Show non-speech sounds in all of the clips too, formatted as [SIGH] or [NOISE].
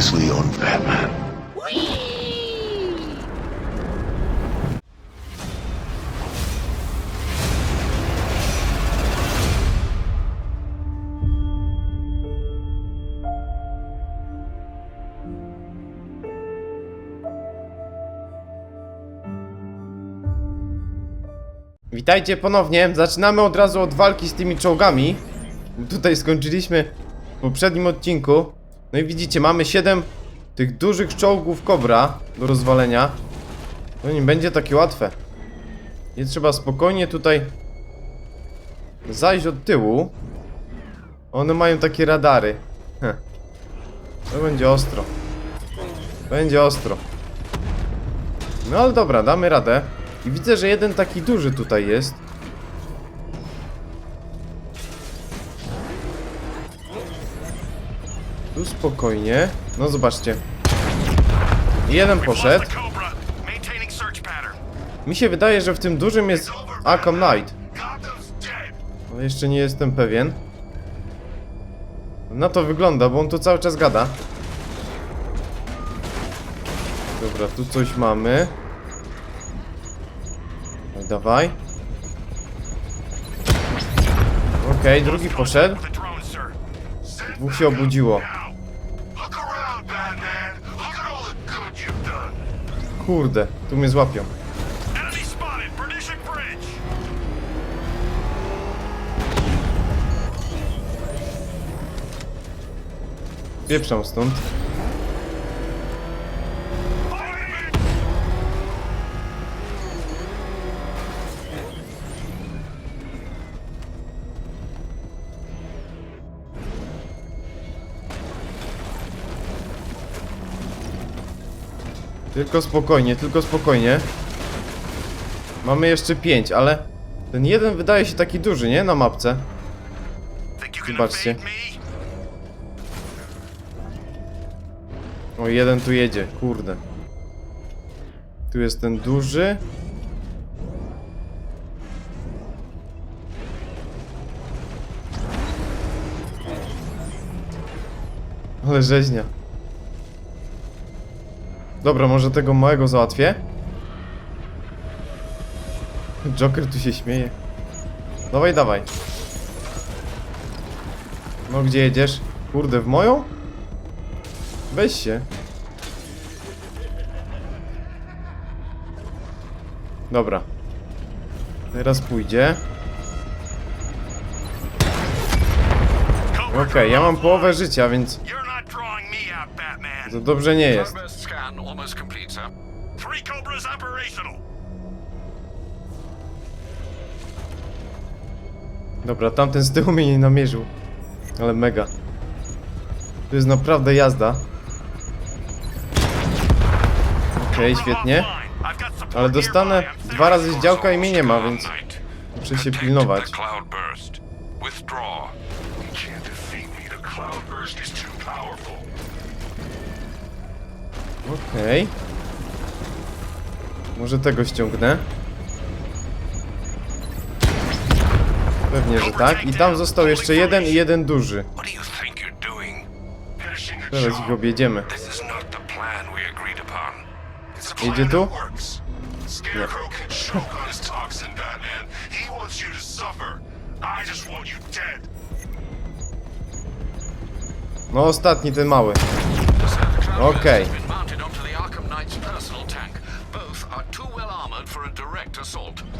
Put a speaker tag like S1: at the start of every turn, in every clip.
S1: Previously on Batman.
S2: Witajcie ponownie. Zaczynamy od razu od walki z tymi czołgami. Tutaj skończyliśmy w poprzednim odcinku. No i widzicie, mamy 7 tych dużych czołgów Kobra do rozwalenia. To nie będzie takie łatwe. Nie trzeba spokojnie tutaj zajść od tyłu. One mają takie radary. Heh. To będzie ostro. Będzie ostro. No ale dobra, damy radę. I widzę, że jeden taki duży tutaj jest. Spokojnie. No zobaczcie. Jeden poszedł. Mi się wydaje, że w tym dużym jest Arkham Knight. Ale jeszcze nie jestem pewien. Na to wygląda, bo on tu cały czas gada. Dobra, tu coś mamy. Dawaj, dawaj. Okej, drugi poszedł. Dwóch się obudziło. Kurde, tu mnie złapią. Pieprzą stąd. Tylko spokojnie, tylko spokojnie. Mamy jeszcze pięć, ale ten jeden wydaje się taki duży, nie? Na mapce. Zobaczcie. O, jeden tu jedzie, kurde. Tu jest ten duży. Ale rzeźnia. Dobra, może tego małego załatwię? Joker tu się śmieje. Dawaj, dawaj. No, gdzie jedziesz? Kurde, w moją? Weź się. Dobra. Teraz pójdzie. Okej, ja
S3: drone
S2: mam połowę życia, więc to dobrze nie jest. Dobra, tamten z tyłu mnie nie namierzył. Ale mega. Tu jest naprawdę jazda. Okej,
S3: Cobra
S2: świetnie. Ale dostanę dwa razy
S3: serious.
S2: działka i mnie nie ma, więc muszę się pilnować. Okej. Może tego ściągnę. Pewnie, że tak. I tam został jeszcze jeden i jeden duży. Teraz ich objedziemy. Jedzie tu?
S3: dead.
S2: No ostatni, ten mały.
S4: Cloudburst
S2: Okay.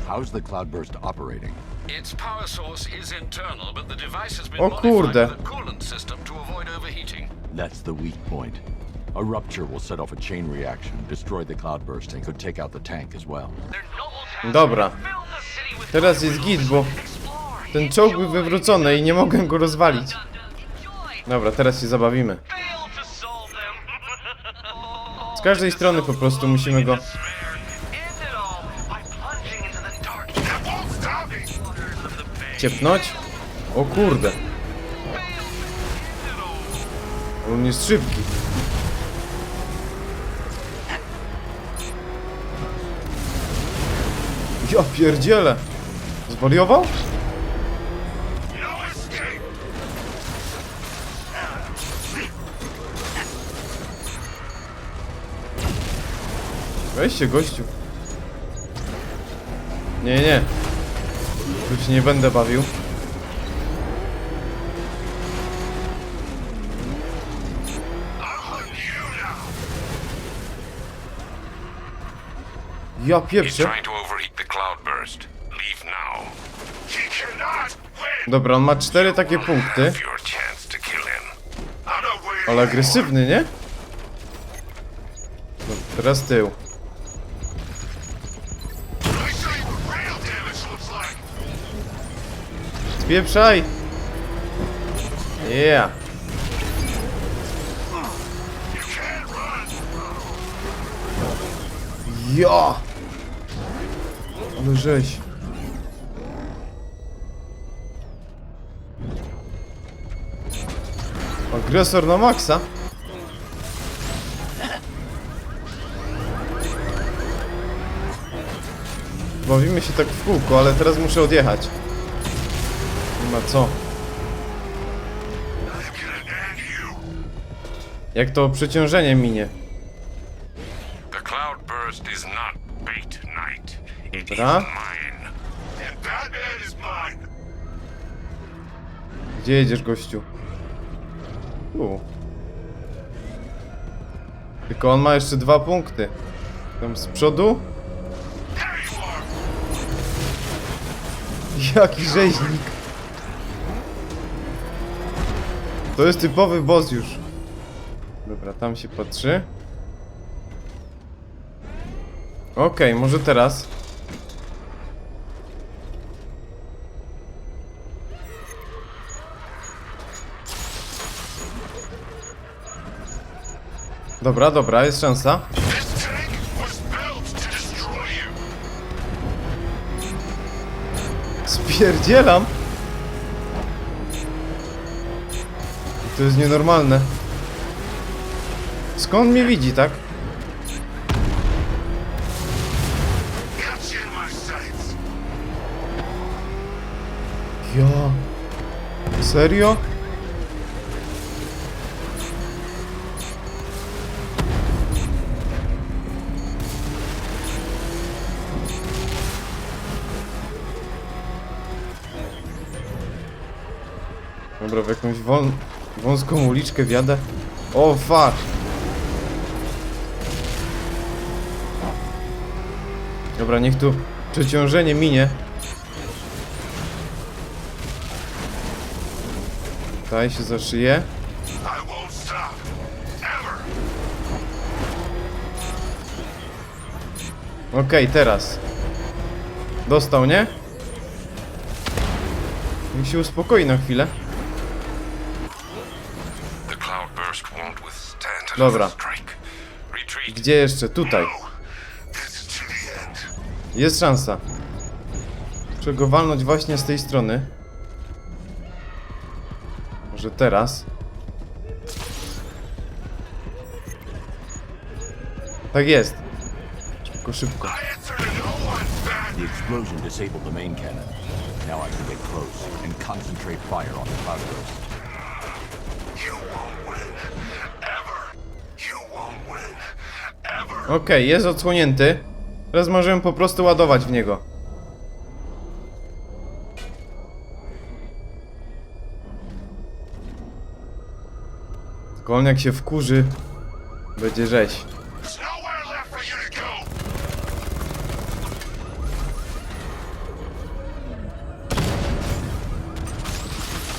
S5: How's the cloudburst operating?
S4: Its power source is internal, but the device has been
S2: O
S4: modified
S2: kurde.
S4: with a coolant system to avoid overheating.
S5: That's the weak point. A rupture will set off a chain reaction, destroy the cloudburst, and could take out the tank as well.
S2: Dobra. Teraz jest git, bo ten czołg był wywrócony i nie mogłem go rozwalić. Dobra, teraz się zabawimy. [LAUGHS] Z każdej strony po prostu musimy go... Ciepnąć? O kurde. On jest szybki. Ja pierdzielę. Zwariował? Weź się, gościu. Nie, nie. Tu się nie będę bawił. Ja
S3: win.
S2: Dobra, on ma cztery takie punkty. Ale agresywny, nie? Teraz tył. Spieprzaj! Yeah. Ja! Ale żeś. Agresor na maksa? Bawimy się tak w kółko, ale teraz muszę odjechać. Ma co. Jak to przeciążenie minie. Dobra. Gdzie jedziesz, gościu? Tylko on ma jeszcze dwa punkty. Tam z przodu? Jaki rzeźnik. To jest typowy boss już. Dobra, tam się patrzy. Okej, może teraz. Dobra, dobra, jest szansa. Spierdzielam. To jest nienormalne. Skąd mnie widzi, tak? Ja. Serio? Dobra, w jakąś wą wąską uliczkę wjadę. O, fuck! Dobra, niech tu przeciążenie minie. Daj się za szyję.
S3: I won't stop. Ever.
S2: Okej, teraz. Dostał, nie? Niech się uspokoi na chwilę.
S4: The cloudburst won't withstand
S2: Dobra. Gdzie jeszcze? Tutaj. Jest szansa. Trzeba go walnąć właśnie z tej strony. Może teraz. Tak jest. Szybko, szybko.
S5: The explosion disabled the main cannon. Now I can get close and concentrate fire on the.
S3: You
S2: Okej, jest odsłonięty. Teraz możemy po prostu ładować w niego. Tylko on jak się wkurzy, będzie rzeź.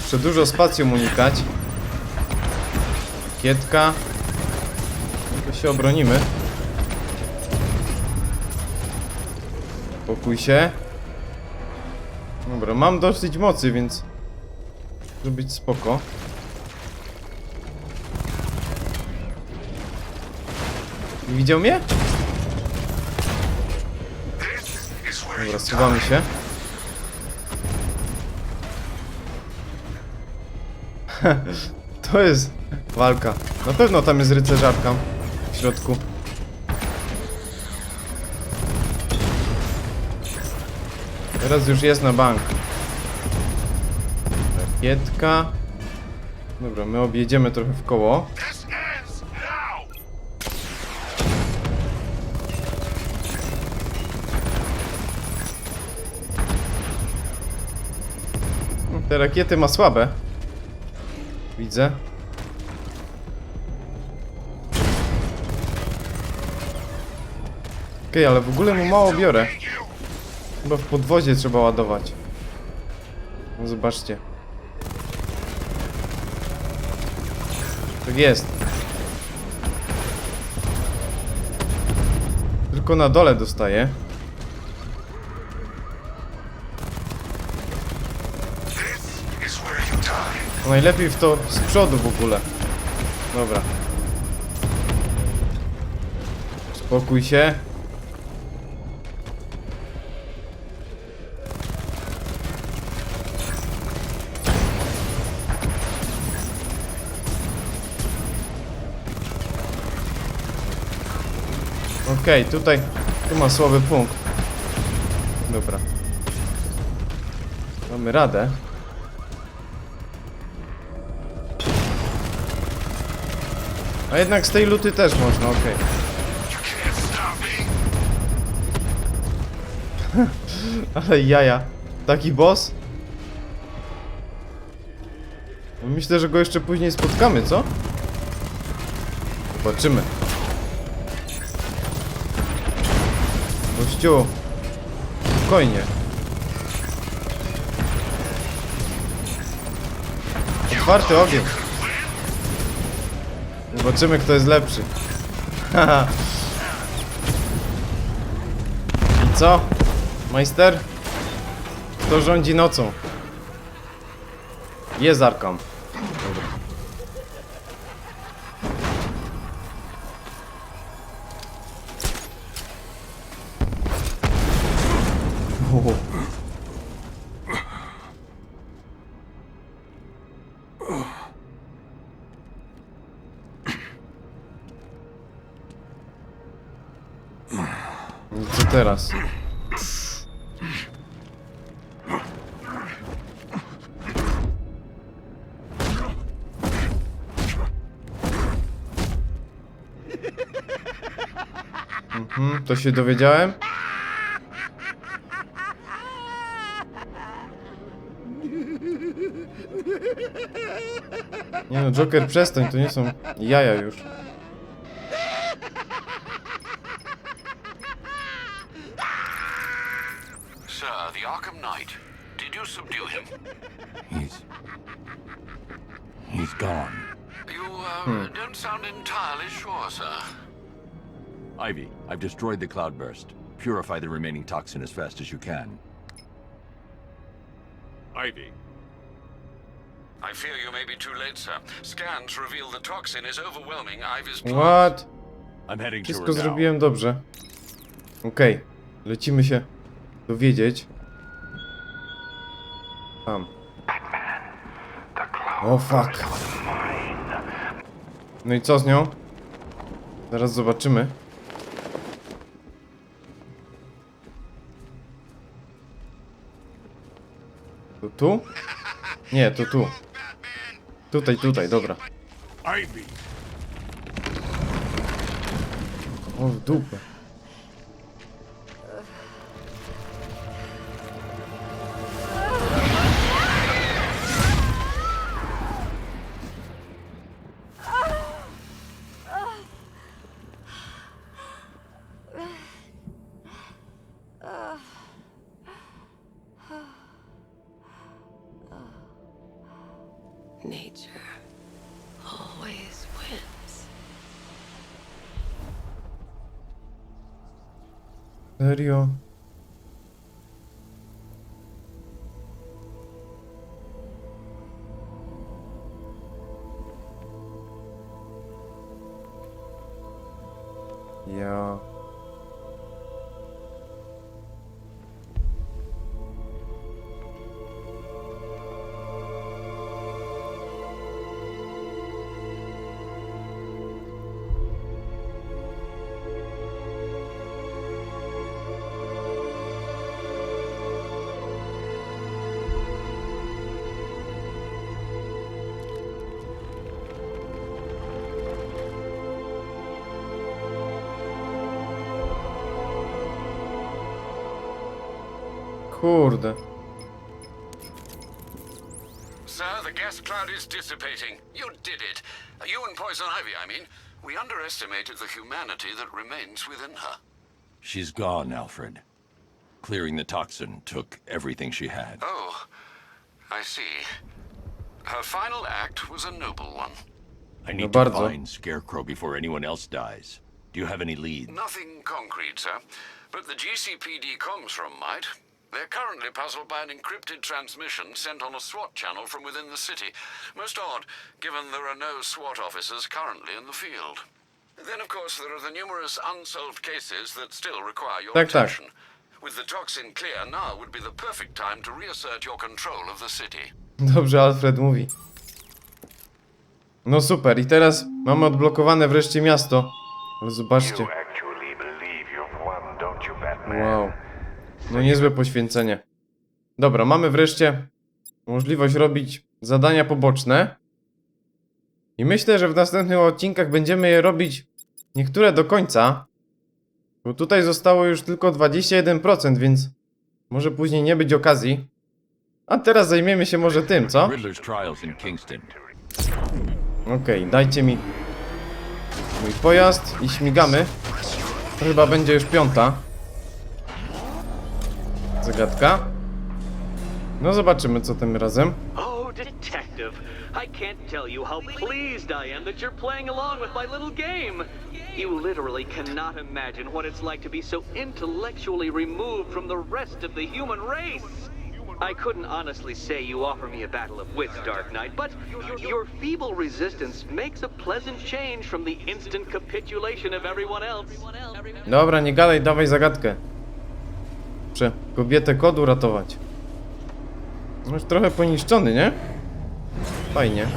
S2: Muszę dużo spacją unikać. Kietka. To się obronimy. Pokój się. Dobra, mam dosyć mocy, więc... Może być spoko. Widział mnie? Dobra, schowamy się. [LAUGHS] to jest walka. Na pewno tam jest rycerzarka w środku. Teraz już jest na bank. Rakietka. Dobra, my objedziemy trochę w koło.
S3: No,
S2: te rakiety ma słabe. Widzę. Okej, okay, ale w ogóle mu mało biorę. Chyba w podwozie trzeba ładować. No zobaczcie. Tak jest. Tylko na dole dostaję. No Najlepiej w to z przodu w ogóle. Dobra. Spokój się. Okej, tutaj tu ma słaby punkt. Dobra. Mamy radę. A jednak z tej luty też można, okej.
S3: Me. [LAUGHS]
S2: Ale jaja. Taki boss? Myślę, że go jeszcze później spotkamy, co? Zobaczymy. Gościu. Spokojnie. Otwarty ogień. Zobaczymy, kto jest lepszy. Haha. I co? Majster? Kto rządzi nocą? Jest Arkam. Co teraz? Mhm, to się dowiedziałem. Nie no, Joker, przestań, to nie są jaja już.
S4: Sir, the Arkham Knight. Did you subdue him?
S5: He's. He's gone.
S4: You uh, don't sound entirely sure, sir.
S5: Ivy, I've destroyed the cloudburst. Purify the remaining toxin as fast as you can.
S1: Ivy.
S4: I fear you may be too late, sir. Scans reveal the toxin is overwhelming Ivy's.
S2: What?
S5: I'm heading to her
S2: Wszystko
S5: now.
S2: zrobiłem dobrze. Okej, lecimy się dowiedzieć. Tam. O fuck. No i co z nią? Zaraz zobaczymy. To tu? Nie, to tu. Tutaj, tutaj, dobra. O, w dupę.
S6: Nature always wins.
S2: Serio? Kurde.
S4: Sir, the gas cloud is dissipating. You did it. You and Poison Ivy, I mean. We underestimated the humanity that remains within her.
S5: She's gone, Alfred. Clearing the toxin took everything she had.
S4: Oh, I see. Her final act was a noble one.
S5: I need
S2: No
S5: to
S2: bardzo.
S5: find Scarecrow before anyone else dies. Do you have any leads?
S4: Nothing concrete, sir. But the GCPD comes from might. They're currently puzzled by an encrypted transmission sent on a SWAT channel from within the city. Most odd, given there are no SWAT officers currently in the field. Then, of course, there are the numerous unsolved cases that still require your
S2: Tak, tak.
S4: attention. With the toxin clear, now would be the perfect time to reassert your control of the city.
S2: Dobrze, Alfred mówi. No super, i teraz mamy odblokowane wreszcie miasto. Ale zobaczcie.
S3: actually believe you've won, don't you, Batman?
S2: Wow. No niezłe poświęcenie. Dobra, mamy wreszcie możliwość robić zadania poboczne. I myślę, że w następnych odcinkach będziemy je robić niektóre do końca. Bo tutaj zostało już tylko 21%, więc może później nie być okazji. A teraz zajmiemy się może tym, co? Okej, dajcie mi mój pojazd i śmigamy. To chyba będzie już piąta. Zagadka. No zobaczymy co tym razem.
S1: Oh, detective, I can't tell you how pleased I am that you're playing along with my little game. You literally cannot imagine what it's like to be so intellectually removed from the rest of the human race. I couldn't honestly say you offer me a battle of wits, Dark Knight, but your feeble resistance makes a pleasant change from the instant capitulation of everyone else.
S2: Dobra, nie gadaj, dawaj zagadkę. Muszę kobietę kodu ratować. No Już trochę poniszczony, nie? Fajnie.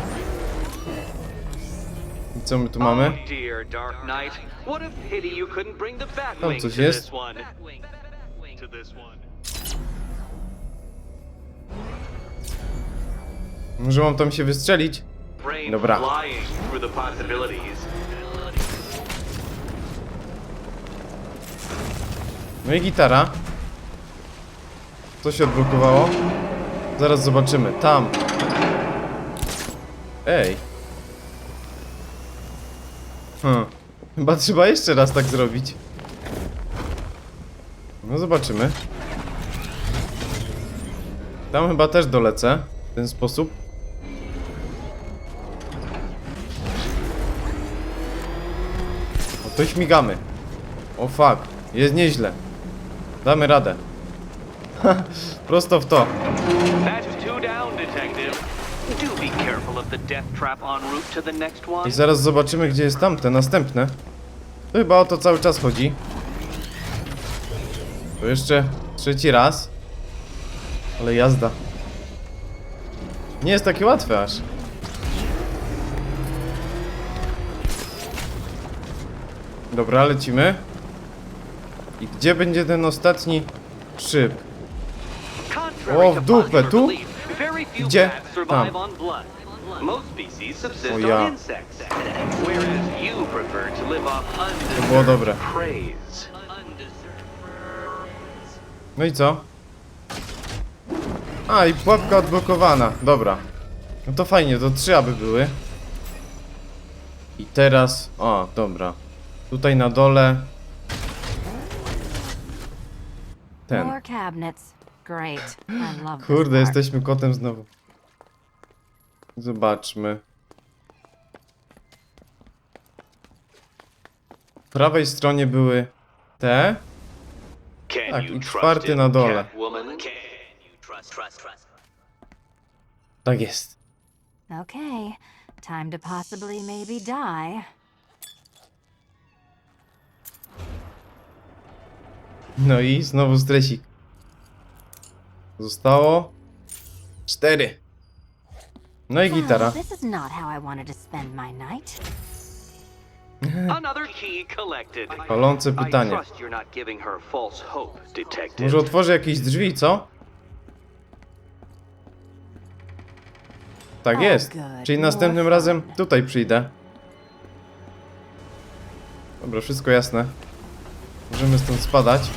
S2: I co my tu mamy?
S1: Oh the
S2: Tam coś jest? Może mam tam się wystrzelić? Dobra. No i gitara. Co się odblokowało? Zaraz zobaczymy. Tam. Ej. Hmm. Chyba trzeba jeszcze raz tak zrobić. No zobaczymy. Tam chyba też dolecę. W ten sposób. O, to śmigamy. O fuck. Jest nieźle. Damy radę. [LAUGHS] Prosto w to. I zaraz zobaczymy, gdzie jest tamte, następne. To chyba o to cały czas chodzi. To jeszcze trzeci raz. Ale jazda. Nie jest takie łatwe aż. Dobra, lecimy. I gdzie będzie ten ostatni szyb? O, w dupę, tu? Gdzie? Tam. O ja.
S1: to
S2: było dobre. No i co? A, i pułapka odblokowana. Dobra. No to fajnie, to trzy aby były. I teraz... O, dobra. Tutaj na dole... Ten.
S7: Great. I love this
S2: Kurde,
S7: part.
S2: jesteśmy kotem znowu. Zobaczmy. W prawej stronie były te. Tak, i czwarty na dole. Tak jest.
S7: Okay. Time to possibly maybe die.
S2: No i znowu stresik. Zostało cztery. No i gitara.
S7: This is not how I wanted to spend my night. [LAUGHS]
S1: Another key collected.
S2: Palące
S1: I
S2: pytanie.
S1: trust you're not giving her false hope, detective.
S2: Może otworzę jakieś drzwi, co? Tak jest. Czyli następnym razem tutaj przyjdę. Dobra, wszystko jasne. Możemy stąd spadać.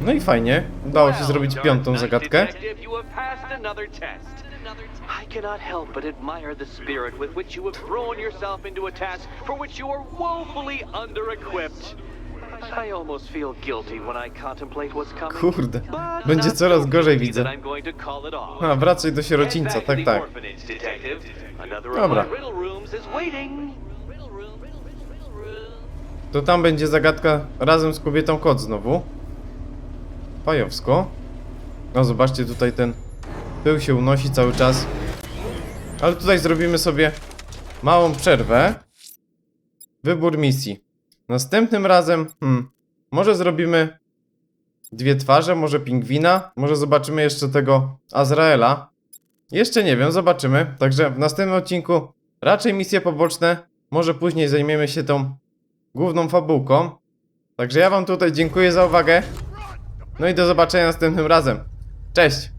S2: No i fajnie. Udało się zrobić piątą zagadkę.
S1: I cannot help but admire the spirit with which you have thrown yourself into a task for which you are woefully under-equipped. I almost feel guilty when I contemplate what's coming.
S2: Kurde. Będzie coraz gorzej widzę. A, wracaj do sierocińca, tak, tak. Dobra. To tam będzie zagadka razem z kobietą kot znowu. Fajowsko. No zobaczcie, tutaj ten pył się unosi cały czas. Ale tutaj zrobimy sobie małą przerwę. Wybór misji. Następnym razem, hmm, może zrobimy dwie twarze, może pingwina, może zobaczymy jeszcze tego Azraela. Jeszcze nie wiem, zobaczymy. Także w następnym odcinku raczej misje poboczne, może później zajmiemy się tą główną fabułką. Także ja wam tutaj dziękuję za uwagę. No i do zobaczenia następnym razem. Cześć!